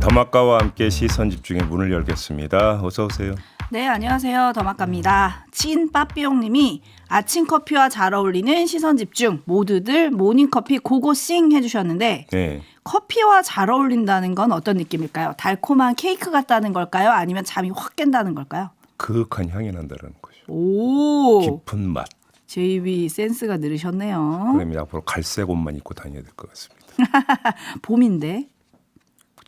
더마카와 함께 시선 집중의 문을 열겠습니다. 어서 오세요. 네, 안녕하세요. 더마카입니다. 찐 빠삐용님이 아침 커피와 잘 어울리는 시선 집중 모두들 모닝 커피 고고싱 해주셨는데 네. 커피와 잘 어울린다는 건 어떤 느낌일까요? 달콤한 케이크 같다는 걸까요? 아니면 잠이 확 깬다는 걸까요? 그윽한 향이 난다는 거죠. 오, 깊은 맛. JB 센스가 늘으셨네요. 그러면 앞으로 갈색 옷만 입고 다녀야 될 것 같습니다. 봄인데,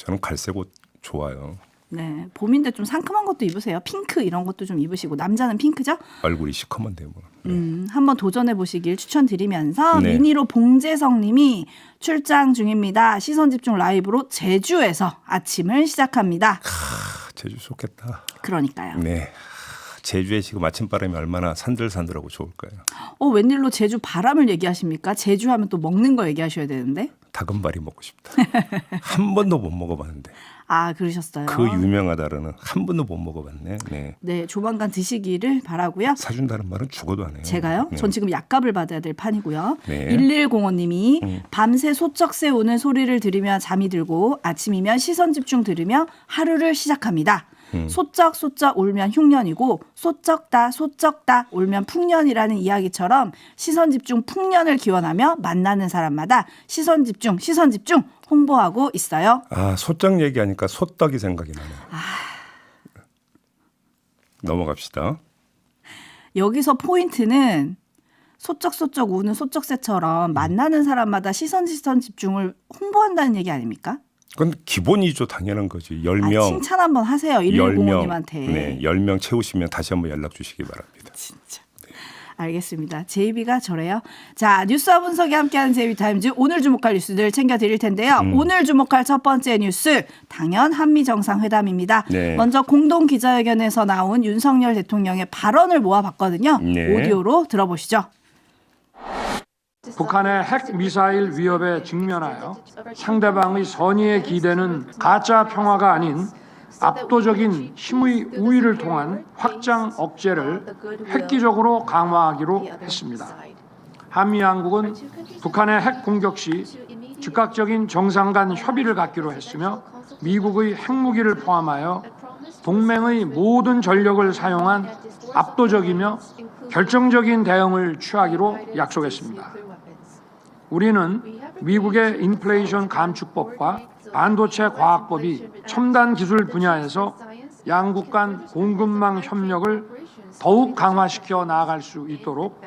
저는 갈색 옷 좋아요. 네, 봄인데 좀 상큼한 것도 입으세요. 핑크 이런 것도 좀 입으시고 남자는 핑크죠? 얼굴이 시커먼데 뭐. 음, 한번 도전해 보시길 추천드리면서 네. 미니로 봉재성님이 출장 중입니다. 시선 집중 라이브로 제주에서 아침을 시작합니다. 아, 제주 좋겠다. 그러니까요. 네. 제주에 지금 아침바람이 얼마나 산들산들하고 좋을까요? 어 웬일로 제주 바람을 얘기하십니까? 제주 하면 또 먹는 거 얘기하셔야 되는데. 다금바리 먹고 싶다. 한 번도 못 먹어봤는데 아 그러셨어요. 그 유명하다라는 한 번도 못 먹어봤네. 네. 네 조만간 드시기를 바라고요. 사준다는 말은 죽어도 안 해요. 제가요? 네. 전 지금 약값을 받아야 될 판이고요. 네. 1105님이 밤새 소쩍새 우는 소리를 들으며 잠이 들고 아침이면 시선 집중 들으며 하루를 시작합니다. 소쩍 소쩍 울면 흉년이고 소쩍다 소쩍다 울면 풍년이라는 이야기처럼 시선 집중 풍년을 기원하며 만나는 사람마다 시선 집중 시선 집중 홍보하고 있어요. 아 소떡 얘기하니까 소떡이 생각이 나네요. 넘어갑시다. 여기서 포인트는 소쩍소쩍 우는 소쩍새처럼 만나는 사람마다 시선 시선 집중을 홍보한다는 얘기 아닙니까? 그건 기본이죠. 당연한 거지. 아, 10명. 칭찬 한번 하세요. 1105님한테. 네, 10명 채우시면 다시 한번 연락 주시기 바랍니다. 진짜. 알겠습니다. 제이비가 저래요. 자, 뉴스와 분석이 함께하는 제이비 타임즈 오늘 주목할 뉴스들 챙겨 드릴 텐데요. 음. 오늘 주목할 첫 번째 뉴스 당연 한미 정상회담입니다. 네. 먼저 공동 기자회견에서 나온 윤석열 대통령의 발언을 모아봤거든요. 네. 오디오로 들어보시죠. 북한의 핵 미사일 위협에 직면하여 상대방의 선의에 기대는 가짜 평화가 아닌 압도적인 힘의 우위를 통한 확장 억제를 획기적으로 강화하기로 했습니다. 한미 양국은 북한의 핵 공격 시 즉각적인 정상 간 협의를 갖기로 했으며 미국의 핵무기를 포함하여 동맹의 모든 전력을 사용한 압도적이며 결정적인 대응을 취하기로 약속했습니다. 우리는 미국의 인플레이션 감축법과 반도체 과학법이 첨단 기술 분야에서 양국 간 공급망 협력을 더욱 강화시켜 나아갈 수 있도록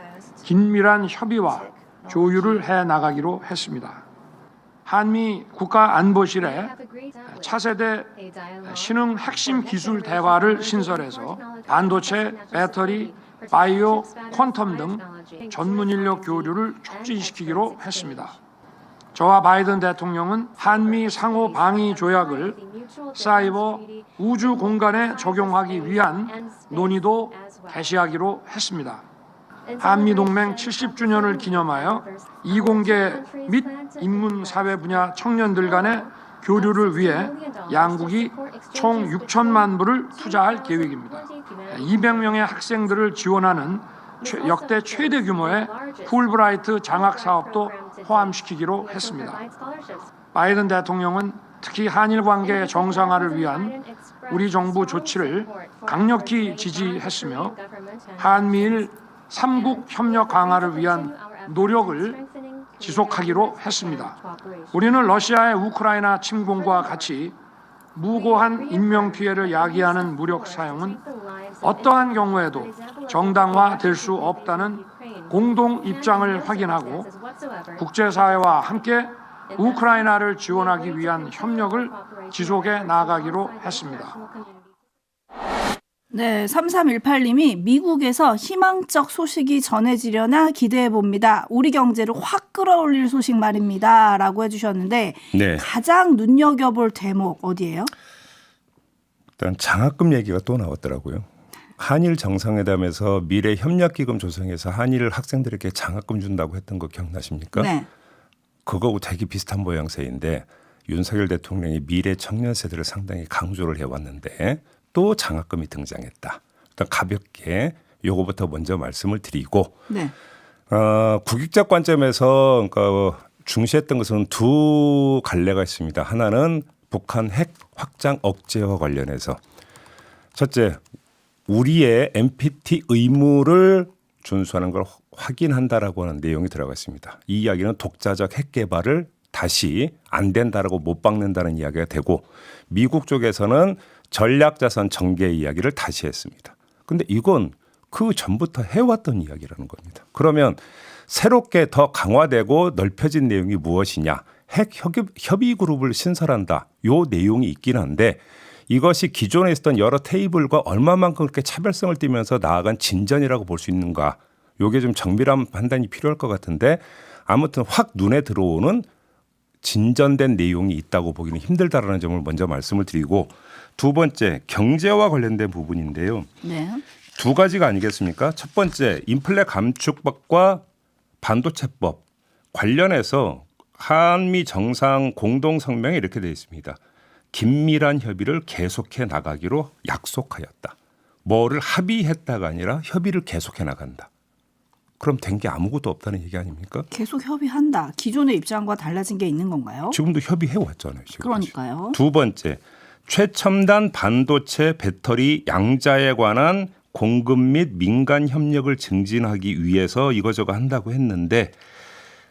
긴밀한 협의와 조율을 해 나가기로 했습니다. 한미 국가안보실에 차세대 신흥 핵심 기술 대화를 신설해서 반도체, 배터리, 바이오, 퀀텀 등 전문 인력 교류를 촉진시키기로 했습니다. 저와 바이든 대통령은 한미 상호 방위 조약을 사이버 우주 공간에 적용하기 위한 논의도 개시하기로 했습니다. 한미 동맹 70주년을 기념하여 이공계 및 인문 사회 분야 청년들 간의 교류를 위해 양국이 총 6천만 불을 투자할 계획입니다. 200명의 학생들을 지원하는 최- 역대 최대 규모의 풀브라이트 장학 사업도 포함시키기로 했습니다. 바이든 대통령은 특히 한일 관계 정상화를 위한 우리 정부 조치를 강력히 지지했으며 한미일 삼국 협력 강화를 위한 노력을 지속하기로 했습니다. 우리는 러시아의 우크라이나 침공과 같이 무고한 인명 피해를 야기하는 무력 사용은 어떠한 경우에도 정당화될 수 없다는 공동 입장을 확인하고 국제사회와 함께 우크라이나를 지원하기 위한 협력을 지속해 나가기로 했습니다. 네, 3318님이 미국에서 희망적 소식이 전해지려나 기대해 봅니다. 우리 경제를 확 끌어올릴 소식 말입니다. 라고 해주셨는데 네. 가장 눈여겨볼 대목 어디예요? 일단 장학금 얘기가 또 나왔더라고요. 한일 정상회담에서 미래 협력기금 조성해서 한일 학생들에게 장학금 준다고 했던 거 기억나십니까? 네. 그거하고 되게 비슷한 모양새인데 윤석열 대통령이 미래 청년 세대를 상당히 강조를 해왔는데 또 장학금이 등장했다. 일단 가볍게 요거부터 먼저 말씀을 드리고 네. 어, 국익적 관점에서 그러니까 중시했던 것은 두 갈래가 있습니다. 하나는 북한 핵 확장 억제와 관련해서 첫째 우리의 NPT 의무를 준수하는 걸 확인한다라고 하는 내용이 들어가 있습니다. 이 이야기는 독자적 핵 개발을 다시 안 된다라고 못 박는다는 이야기가 되고 미국 쪽에서는 전략자산 정계 이야기를 다시 했습니다. 근데 이건 그 전부터 해왔던 이야기라는 겁니다. 그러면 새롭게 더 강화되고 넓혀진 내용이 무엇이냐? 핵 협의, 협의 그룹을 신설한다. 요 내용이 있긴 한데 이것이 기존에 있었던 여러 테이블과 얼마만큼 그렇게 차별성을 띠면서 나아간 진전이라고 볼 수 있는가? 요게 좀 정밀한 판단이 필요할 것 같은데 아무튼 확 눈에 들어오는 진전된 내용이 있다고 보기는 힘들다라는 점을 먼저 말씀을 드리고 두 번째 경제와 관련된 부분인데요. 네. 두 가지가 아니겠습니까? 첫 번째 인플레 감축법과 반도체법 관련해서 한미 정상 공동 성명에 이렇게 되어 있습니다. 긴밀한 협의를 계속해 나가기로 약속하였다. 뭐를 합의했다가 아니라 협의를 계속해 나간다. 그럼 된 게 아무것도 없다는 얘기 아닙니까? 계속 협의한다. 기존의 입장과 달라진 게 있는 건가요? 지금도 협의해 왔잖아요. 지금 그러니까요. 두 번째 최첨단 반도체 배터리 양자에 관한 공급 및 민간 협력을 증진하기 위해서 이거저거 한다고 했는데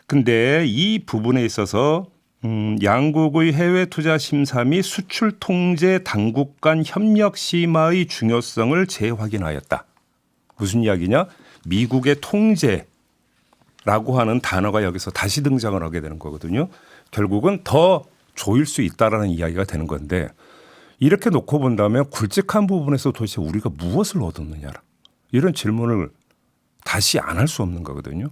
근데 이 부분에 있어서 음, 양국의 해외 투자 심사 및 수출 통제 당국 간 협력 심화의 중요성을 재확인하였다. 무슨 이야기냐? 미국의 통제라고 하는 단어가 여기서 다시 등장을 하게 되는 거거든요. 결국은 더 조일 수 있다라는 이야기가 되는 건데 이렇게 놓고 본다면 굵직한 부분에서 도대체 우리가 무엇을 얻었느냐 이런 질문을 다시 안 할 수 없는 거거든요.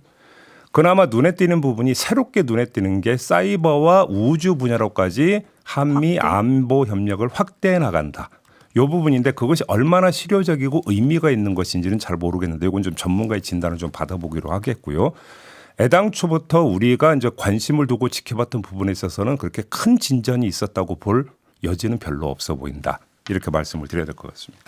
그나마 눈에 띄는 부분이 새롭게 눈에 띄는 게 사이버와 우주 분야로까지 한미 안보 협력을 확대해 나간다. 요 부분인데 그것이 얼마나 실효적이고 의미가 있는 것인지는 잘 모르겠는데 이건 좀 전문가의 진단을 좀 받아보기로 하겠고요. 애당초부터 우리가 이제 관심을 두고 지켜봤던 부분에 있어서는 그렇게 큰 진전이 있었다고 볼 여지는 별로 없어 보인다. 이렇게 말씀을 드려야 될 것 같습니다.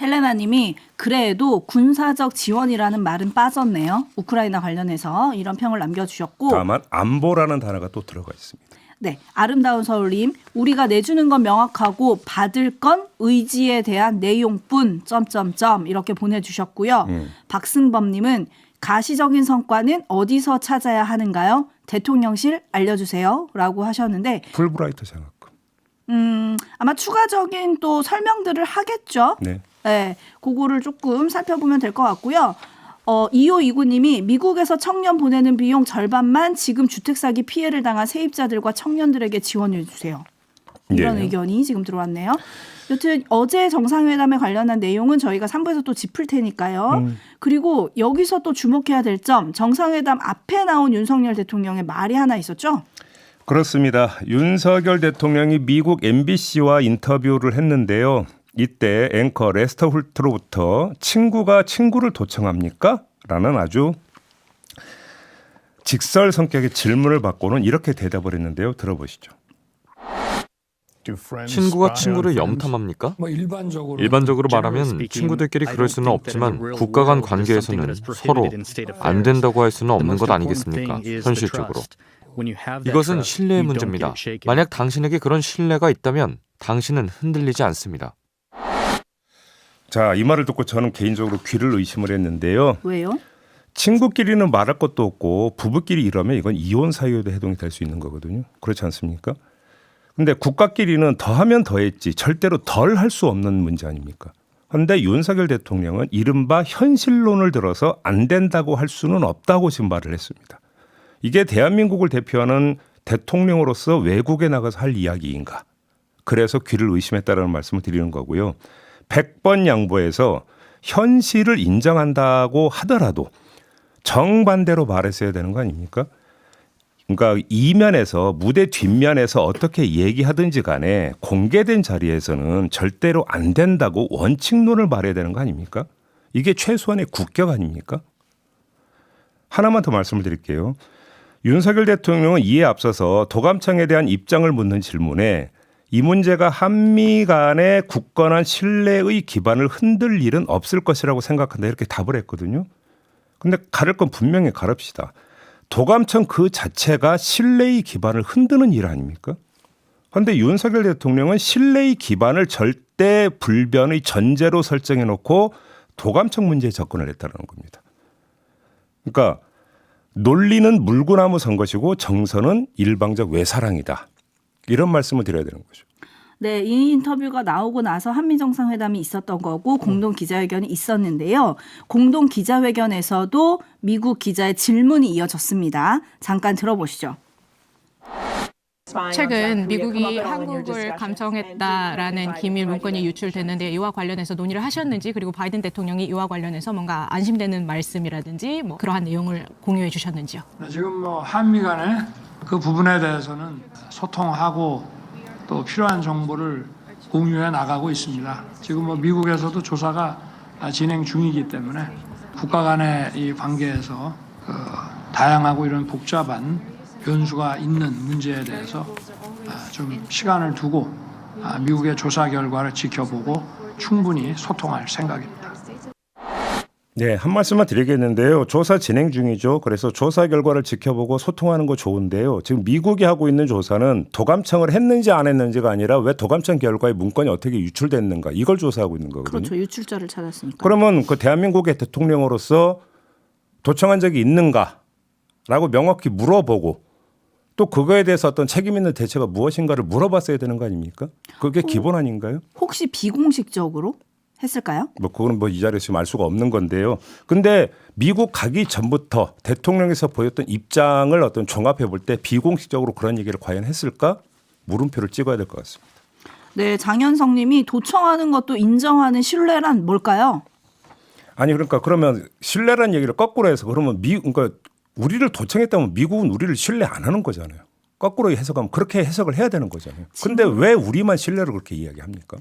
헬레나님이 그래도 군사적 지원이라는 말은 빠졌네요. 우크라이나 관련해서 이런 평을 남겨주셨고, 다만 안보라는 단어가 또 들어가 있습니다. 네 아름다운 서울님, 우리가 내주는 건 명확하고 받을 건 의지에 대한 내용뿐 점점점 이렇게 보내주셨고요. 박승범님은 가시적인 성과는 어디서 찾아야 하는가요? 대통령실 알려주세요.라고 하셨는데, 풀브라이트 장학금. 음 아마 추가적인 또 설명들을 하겠죠. 네. 네, 그거를 조금 살펴보면 될 것 같고요. 어, 2529님이 미국에서 청년 보내는 비용 절반만 지금 주택 사기 피해를 당한 세입자들과 청년들에게 지원해 주세요. 이런 예. 의견이 지금 들어왔네요. 여튼 어제 정상회담에 관련한 내용은 저희가 3부에서 또 짚을 테니까요. 음. 그리고 여기서 또 주목해야 될 점, 정상회담 앞에 나온 윤석열 대통령의 말이 하나 있었죠. 그렇습니다. 윤석열 대통령이 미국 MBC와 인터뷰를 했는데요. 이때 앵커 레스터 훌트로부터 친구가 친구를 도청합니까? 라는 아주 직설 성격의 질문을 받고는 이렇게 대답을 했는데요. 들어보시죠. 친구가 친구를 염탐합니까? 뭐 일반적으로 말하면 친구들끼리 그럴 수는 없지만 국가 간 관계에서는 서로 안 된다고 할 수는 없는 것 아니겠습니까? 현실적으로. 이것은 신뢰의 문제입니다. 만약 당신에게 그런 신뢰가 있다면 당신은 흔들리지 않습니다. 자, 이 말을 듣고 저는 개인적으로 귀를 의심을 했는데요. 왜요? 친구끼리는 말할 것도 없고 부부끼리 이러면 이건 이혼 사유에도 해동이 될 수 있는 거거든요. 그렇지 않습니까? 근데 국가끼리는 더하면 더했지 절대로 덜 할 수 없는 문제 아닙니까? 그런데 윤석열 대통령은 이른바 현실론을 들어서 안 된다고 할 수는 없다고 지금 말을 했습니다. 이게 대한민국을 대표하는 대통령으로서 외국에 나가서 할 이야기인가? 그래서 귀를 의심했다라는 말씀을 드리는 거고요. 100번 양보해서 현실을 인정한다고 하더라도 정반대로 말했어야 되는 거 아닙니까? 그러니까 이면에서 무대 뒷면에서 어떻게 얘기하든지 간에 공개된 자리에서는 절대로 안 된다고 원칙론을 말해야 되는 거 아닙니까? 이게 최소한의 국격 아닙니까? 하나만 더 말씀을 드릴게요. 윤석열 대통령은 이에 앞서서 도감청에 대한 입장을 묻는 질문에 이 문제가 한미 간의 굳건한 신뢰의 기반을 흔들 일은 없을 것이라고 생각한다 이렇게 답을 했거든요. 근데 가를 건 분명히 가릅시다. 도감청 그 자체가 신뢰의 기반을 흔드는 일 아닙니까? 그런데 윤석열 대통령은 신뢰의 기반을 절대 불변의 전제로 설정해 놓고 도감청 문제에 접근을 했다는 겁니다. 그러니까 논리는 물구나무 선 것이고 정서는 일방적 외사랑이다. 이런 말씀을 드려야 되는 거죠. 네, 이 인터뷰가 나오고 나서 한미 정상회담이 있었던 거고 공동 기자회견이 있었는데요. 공동 기자회견에서도 미국 기자의 질문이 이어졌습니다. 잠깐 들어보시죠. 최근 미국이 한국을 감청했다라는 기밀 문건이 유출됐는데 이와 관련해서 논의를 하셨는지 그리고 바이든 대통령이 이와 관련해서 뭔가 안심되는 말씀이라든지 뭐 그러한 내용을 공유해 주셨는지요. 네, 지금 뭐 한미 간에 그 부분에 대해서는 소통하고 또 필요한 정보를 공유해 나가고 있습니다. 지금 뭐 미국에서도 조사가 진행 중이기 때문에 국가 간의 이 관계에서 그 다양하고 이런 복잡한 변수가 있는 문제에 대해서 아, 좀 시간을 두고 아, 미국의 조사 결과를 지켜보고 충분히 소통할 생각입니다. 네, 한 말씀만 드리겠는데요. 조사 진행 중이죠. 그래서 조사 결과를 지켜보고 소통하는 거 좋은데요. 지금 미국이 하고 있는 조사는 도감청을 했는지 안 했는지가 아니라 왜 도감청 결과의 문건이 어떻게 유출됐는가 이걸 조사하고 있는 거거든요. 그렇죠. 유출자를 찾았으니까. 그러면 그 대한민국의 대통령으로서 도청한 적이 있는가라고 명확히 물어보고 또 그거에 대해서 어떤 책임 있는 대처가 무엇인가를 물어봤어야 되는 거 아닙니까? 그게 기본 아닌가요? 혹시 비공식적으로 했을까요? 뭐 그거는 뭐 이 자리에서 지금 알 수가 없는 건데요. 근데 미국 가기 전부터 대통령에서 보였던 입장을 어떤 종합해 볼 때 비공식적으로 그런 얘기를 과연 했을까? 물음표를 찍어야 될 것 같습니다. 네, 장현성 님이 도청하는 것도 인정하는 신뢰란 뭘까요? 아니 그러니까 그러면 신뢰라는 얘기를 거꾸로 해서 그러면 미 그러니까 우리를 도청했다면 미국은 우리를 신뢰 안 하는 거잖아요. 거꾸로 해석하면 그렇게 해석을 해야 되는 거잖아요. 근데 왜 우리만 신뢰를 그렇게 이야기합니까?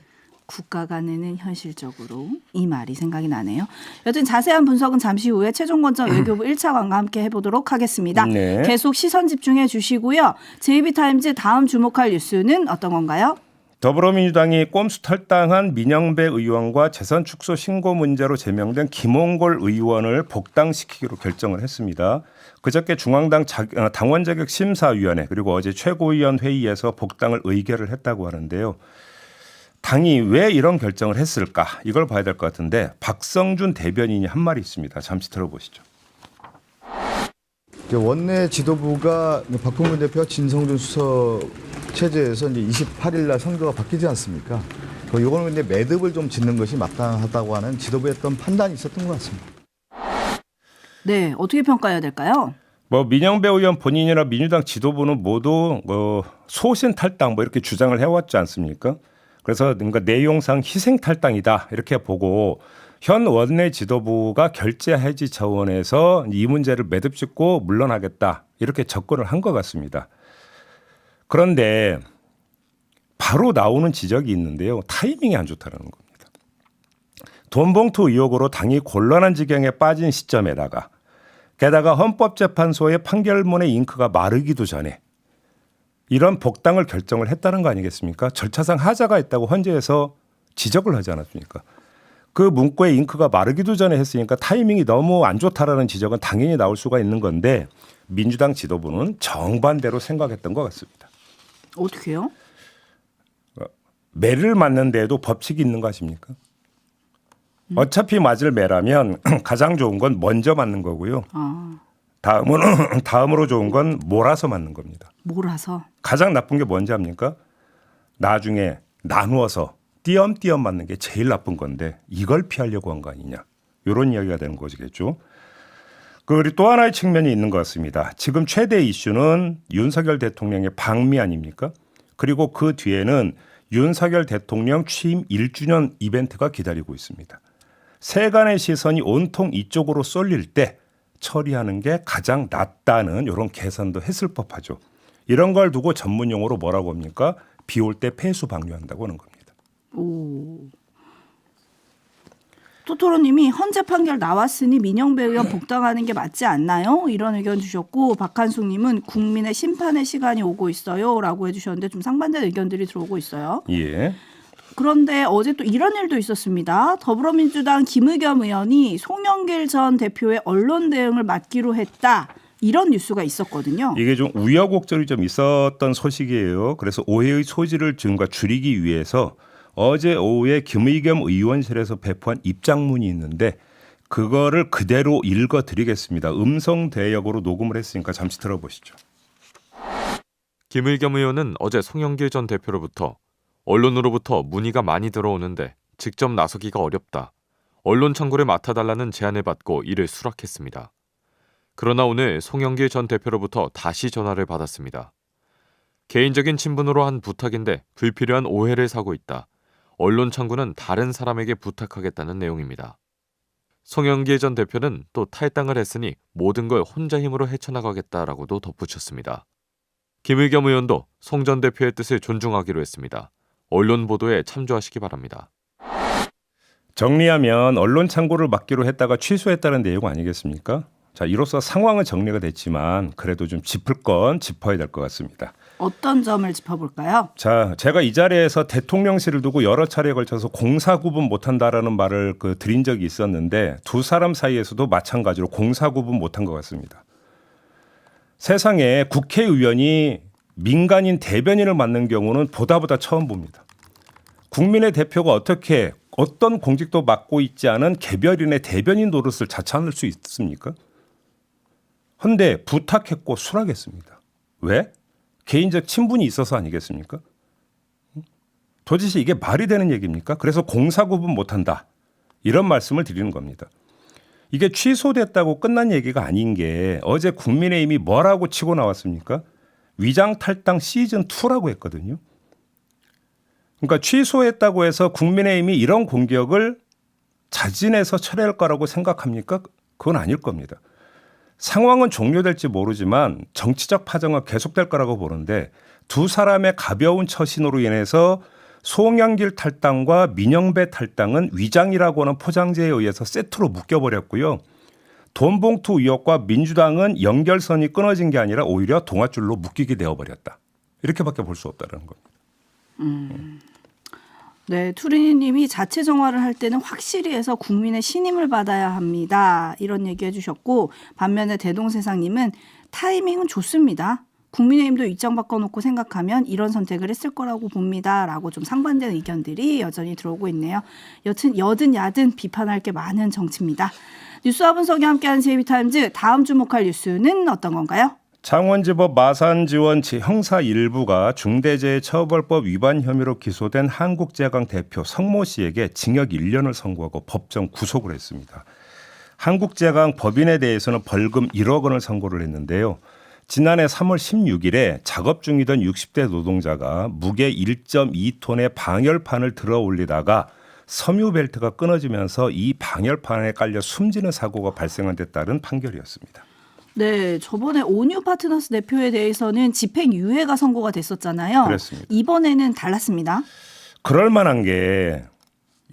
국가 간에는 현실적으로 이 말이 생각이 나네요. 여튼 자세한 분석은 잠시 후에 최종 권장 외교부 1차 관과 함께 해보도록 하겠습니다. 네. 계속 시선 집중해 주시고요. JB타임즈 다음 주목할 뉴스는 어떤 건가요? 더불어민주당이 꼼수 탈당한 민영배 의원과 재산 축소 신고 문제로 제명된 김홍골 의원을 복당시키기로 결정을 했습니다. 그저께 중앙당 자- 어, 당원 자격 심사위원회 그리고 어제 최고위원 회의에서 복당을 의결을 했다고 하는데요. 당이 왜 이런 결정을 했을까 이걸 봐야 될 것 같은데 박성준 대변인이 한 말이 있습니다. 잠시 들어보시죠. 원내 지도부가 박홍근 대표와 진성준 수석 체제에서 이제 28일 날 선거가 바뀌지 않습니까? 그 이거는 근데 매듭을 좀 짓는 것이 마땅하다고 하는 지도부의 어떤 판단이 있었던 것 같습니다. 네, 어떻게 평가해야 될까요? 뭐 민영배 의원 본인이나 민주당 지도부는 모두 뭐 소신 탈당 뭐 이렇게 주장을 해왔지 않습니까? 그래서 뭔가 내용상 희생 탈당이다 이렇게 보고 현 원내 지도부가 결재 해지 차원에서 이 문제를 매듭 짓고 물러나겠다 이렇게 접근을 한 것 같습니다. 그런데 바로 나오는 지적이 있는데요. 타이밍이 안 좋다는 겁니다. 돈봉투 의혹으로 당이 곤란한 지경에 빠진 시점에다가 게다가 헌법재판소의 판결문의 잉크가 마르기도 전에 이런 복당을 결정을 했다는 거 아니겠습니까? 절차상 하자가 있다고 헌재에서 지적을 하지 않았습니까? 그 문구의 잉크가 마르기도 전에 했으니까 타이밍이 너무 안 좋다라는 지적은 당연히 나올 수가 있는 건데 민주당 지도부는 정반대로 생각했던 것 같습니다. 어떻게요? 매를 맞는데도 법칙이 있는 거 아십니까? 어차피 맞을 매라면 가장 좋은 건 먼저 맞는 거고요. 아, 다음으로 다음으로 좋은 건 몰아서 맞는 겁니다. 몰아서. 가장 나쁜 게 뭔지 압니까? 나중에 나누어서 띄엄띄엄 맞는 게 제일 나쁜 건데 이걸 피하려고 한 거 아니냐. 이런 이야기가 되는 거겠죠. 그리고 또 하나의 측면이 있는 것 같습니다. 지금 최대 이슈는 윤석열 대통령의 방미 아닙니까? 그리고 그 뒤에는 윤석열 대통령 취임 1주년 이벤트가 기다리고 있습니다. 세간의 시선이 온통 이쪽으로 쏠릴 때 처리하는 게 가장 낫다는 이런 계산도 했을 법하죠. 이런 걸 두고 전문 용어로 뭐라고 합니까? 비 올 때 폐수 방류한다고 하는 겁니다. 오. 토토로님이 헌재 판결 나왔으니 민영배 의원 복당하는 게 맞지 않나요? 이런 의견 주셨고 박한숙님은 국민의 심판의 시간이 오고 있어요라고 해주셨는데 좀 상반된 의견들이 들어오고 있어요. 예. 그런데 어제 또 이런 일도 있었습니다. 더불어민주당 김의겸 의원이 송영길 전 대표의 언론 대응을 맡기로 했다. 이런 뉴스가 있었거든요. 이게 좀 우여곡절이 좀 있었던 소식이에요. 그래서 오해의 소지를 지금과 줄이기 위해서 어제 오후에 김의겸 의원실에서 배포한 입장문이 있는데 그거를 그대로 읽어 드리겠습니다. 음성 대역으로 녹음을 했으니까 잠시 들어보시죠. 김의겸 의원은 어제 송영길 전 대표로부터 언론으로부터 문의가 많이 들어오는데 직접 나서기가 어렵다. 언론 창구를 맡아달라는 제안을 받고 이를 수락했습니다. 그러나 오늘 송영길 전 대표로부터 다시 전화를 받았습니다. 개인적인 친분으로 한 부탁인데 불필요한 오해를 사고 있다. 언론 창구는 다른 사람에게 부탁하겠다는 내용입니다. 송영길 전 대표는 또 탈당을 했으니 모든 걸 혼자 힘으로 헤쳐나가겠다라고도 덧붙였습니다. 김의겸 의원도 송 전 대표의 뜻을 존중하기로 했습니다. 언론 보도에 참조하시기 바랍니다. 정리하면 언론 창고를 맡기로 했다가 취소했다는 내용 아니겠습니까? 자, 이로써 상황은 정리가 됐지만 그래도 좀 짚을 건 짚어야 될 것 같습니다. 어떤 점을 짚어볼까요? 자, 제가 이 자리에서 대통령실을 두고 여러 차례에 걸쳐서 공사 구분 못한다라는 말을 그 드린 적이 있었는데 두 사람 사이에서도 마찬가지로 공사 구분 못한 것 같습니다. 세상에 국회의원이 민간인 대변인을 맡는 경우는 보다 보다 처음 봅니다. 국민의 대표가 어떻게 어떤 공직도 맡고 있지 않은 개별인의 대변인 노릇을 자처할 수 있습니까? 헌데 부탁했고 수락했습니다. 왜? 개인적 친분이 있어서 아니겠습니까? 도대체 이게 말이 되는 얘기입니까? 그래서 공사 구분 못한다. 이런 말씀을 드리는 겁니다. 이게 취소됐다고 끝난 얘기가 아닌 게 어제 국민의힘이 뭐라고 치고 나왔습니까? 위장 탈당 시즌 2라고 했거든요. 그러니까 취소했다고 해서 국민의힘이 이런 공격을 자진해서 처리할 거라고 생각합니까? 그건 아닐 겁니다. 상황은 종료될지 모르지만 정치적 파장은 계속될 거라고 보는데 두 사람의 가벼운 처신으로 인해서 송영길 탈당과 민영배 탈당은 위장이라고 하는 포장재에 의해서 세트로 묶여버렸고요. 돈봉투 의혹과 민주당은 연결선이 끊어진 게 아니라 오히려 동아줄로 묶이게 되어버렸다. 이렇게밖에 볼 수 없다는 겁니다. 네, 투리니님이 자체 정화를 할 때는 확실히 해서 국민의 신임을 받아야 합니다. 이런 얘기 해주셨고 반면에 대동세상님은 타이밍은 좋습니다. 국민의힘도 입장 바꿔놓고 생각하면 이런 선택을 했을 거라고 봅니다 라고 좀 상반된 의견들이 여전히 들어오고 있네요. 여튼 여든 야든 비판할 게 많은 정치입니다. 뉴스와 분석이 함께하는 제이비타임즈 다음 주목할 뉴스는 어떤 건가요? 창원지법 마산지원 형사 일부가 중대재해처벌법 위반 혐의로 기소된 한국제강 대표 성모 씨에게 징역 1년을 선고하고 법정 구속을 했습니다. 한국제강 법인에 대해서는 벌금 1억 원을 선고를 했는데요. 지난해 3월 16일에 작업 중이던 60대 노동자가 무게 1.2톤의 방열판을 들어 올리다가 섬유 벨트가 끊어지면서 이 방열판에 깔려 숨지는 사고가 발생한 데 따른 판결이었습니다. 네, 저번에 온유 파트너스 대표에 대해서는 집행유예가 선고가 됐었잖아요. 그렇습니다. 이번에는 달랐습니다. 그럴 만한 게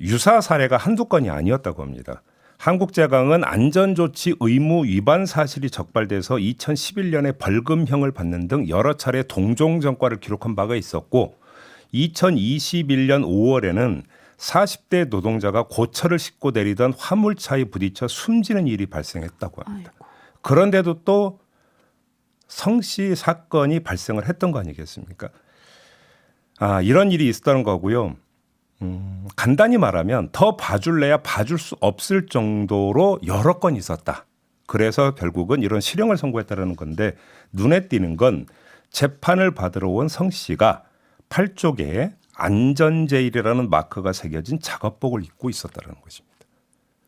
유사 사례가 한두 건이 아니었다고 합니다. 한국제강은 안전조치 의무 위반 사실이 적발돼서 2011년에 벌금형을 받는 등 여러 차례 동종 전과를 기록한 바가 있었고 2021년 5월에는 40대 노동자가 고철을 싣고 내리던 화물차에 부딪혀 숨지는 일이 발생했다고 합니다. 아이고. 그런데도 또 성씨 사건이 발생을 했던 거 아니겠습니까? 아, 이런 일이 있었다는 거고요. 음, 간단히 말하면 더 봐줄래야 봐줄 수 없을 정도로 여러 건 있었다. 그래서 결국은 이런 실형을 선고했다라는 건데 눈에 띄는 건 재판을 받으러 온 성 씨가 팔 쪽에 안전제일이라는 마크가 새겨진 작업복을 입고 있었다는 것입니다.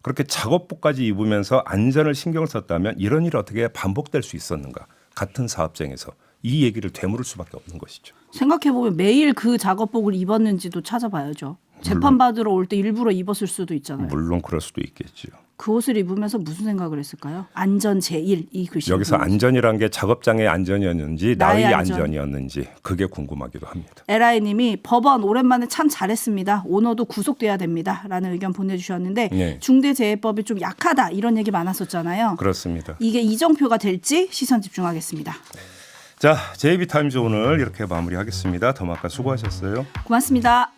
그렇게 작업복까지 입으면서 안전을 신경을 썼다면 이런 일이 어떻게 반복될 수 있었는가? 같은 사업장에서 이 얘기를 되물을 수밖에 없는 것이죠. 생각해보면 매일 그 작업복을 입었는지도 찾아봐야죠. 재판 받으러 올 때 일부러 입었을 수도 있잖아요. 물론 그럴 수도 있겠죠. 그 옷을 입으면서 무슨 생각을 했을까요? 안전 제일 이 글씨. 여기서 안전이란 게 작업장의 안전이었는지 나의 나의 안전. 안전 이었는지 그게 궁금하기도 합니다. 에라이 님이 법원 오랜만에 참 잘했습니다. 오너도 구속돼야 됩니다.라는 의견 보내주셨는데 네. 중대재해법이 좀 약하다 이런 얘기 많았었잖아요. 그렇습니다. 이게 이정표가 될지 시선 집중하겠습니다. 자, 제이비타임즈 오늘 이렇게 마무리하겠습니다. 더마카 수고하셨어요. 고맙습니다.